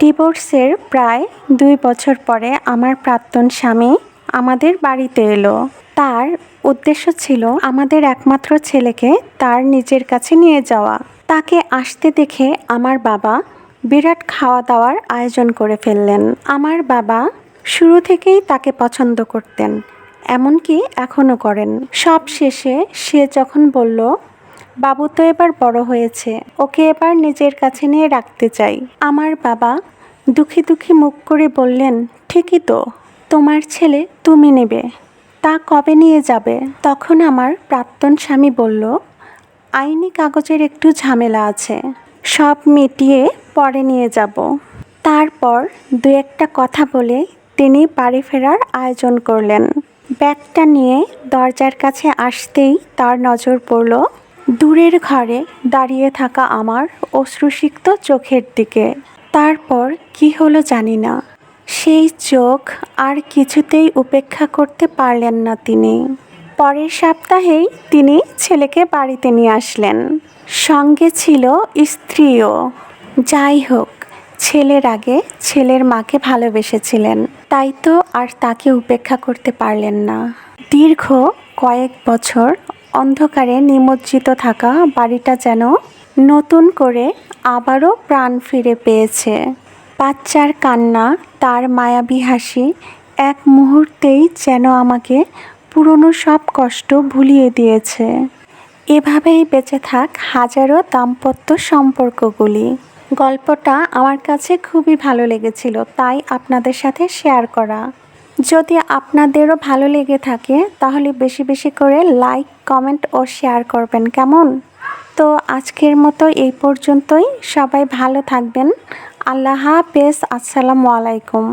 ডিভোর্সের প্রায় দুই বছর পরে আমার প্রাক্তন স্বামী আমাদের বাড়িতে এলো। তার উদ্দেশ্য ছিল আমাদের একমাত্র ছেলেকে তার নিজের কাছে নিয়ে যাওয়া। তাকে আসতে দেখে আমার বাবা বিরাট খাওয়া দাওয়ার আয়োজন করে ফেললেন। আমার বাবা শুরু থেকেই তাকে পছন্দ করতেন, এমনকি এখনও করেন। সব শেষে সে যখন বলল বাবু তো এবার বড় হয়েছে, ওকে এবার নিজের কাছে নিয়ে রাখতে চাই। আমার বাবা দুঃখী দুঃখী মুখ করে বললেন, ঠিকই তো, তোমার ছেলে তুমি নেবে, তা কবে নিয়ে যাবে? তখন আমার প্রাক্তন স্বামী বলল, আইনি কাগজের একটু ঝামেলা আছে, সব মিটিয়ে পরে নিয়ে যাব। তারপর দু একটা কথা বলে তিনি বাড়ি ফেরার আয়োজন করলেন। ব্যাগটা নিয়ে দরজার কাছে আসতেই তার নজর পড়ল দূরের ঘরে দাঁড়িয়ে থাকা আমার অশ্রুসিক্ত চোখের দিকে। তারপর কি হলো জানি না। সেই চোখ আর কিছুতেই উপেক্ষা করতে পারলেন না তিনি। পরের সপ্তাহেই তিনি ছেলেকে বাড়িতে নিয়ে আসলেন। সঙ্গে ছিল স্ত্রীও। যাই হোক, ছেলের আগে ছেলের মাকে ভালোবেসেছিলেন। তাই তো আর তাকে উপেক্ষা করতে পারলেন না। দীর্ঘ কয়েক বছর অন্ধকারে নিমজ্জিত থাকা বাড়িটা যেন নতুন করে আবারও প্রাণ ফিরে পেয়েছে। বাচ্চার কান্না, তার মায়াবী হাসি এক মুহূর্তেই যেন আমাকে পুরনো সব কষ্ট ভুলিয়ে দিয়েছে। এভাবেই বেঁচে থাক হাজারো দাম্পত্য সম্পর্কগুলি। গল্পটা আমার কাছে খুবই ভালো লেগেছিল, তাই আপনাদের সাথে শেয়ার করা। যদি আপনাদেরও ভালো লেগে থাকে, তাহলে বেশি বেশি করে লাইক কমেন্ট ও শেয়ার করবেন, কেমন? তো আজকের মতো এই পর্যন্তই। সবাই ভালো থাকবেন। আল্লাহ হাফেজ। আসসালামু আলাইকুম।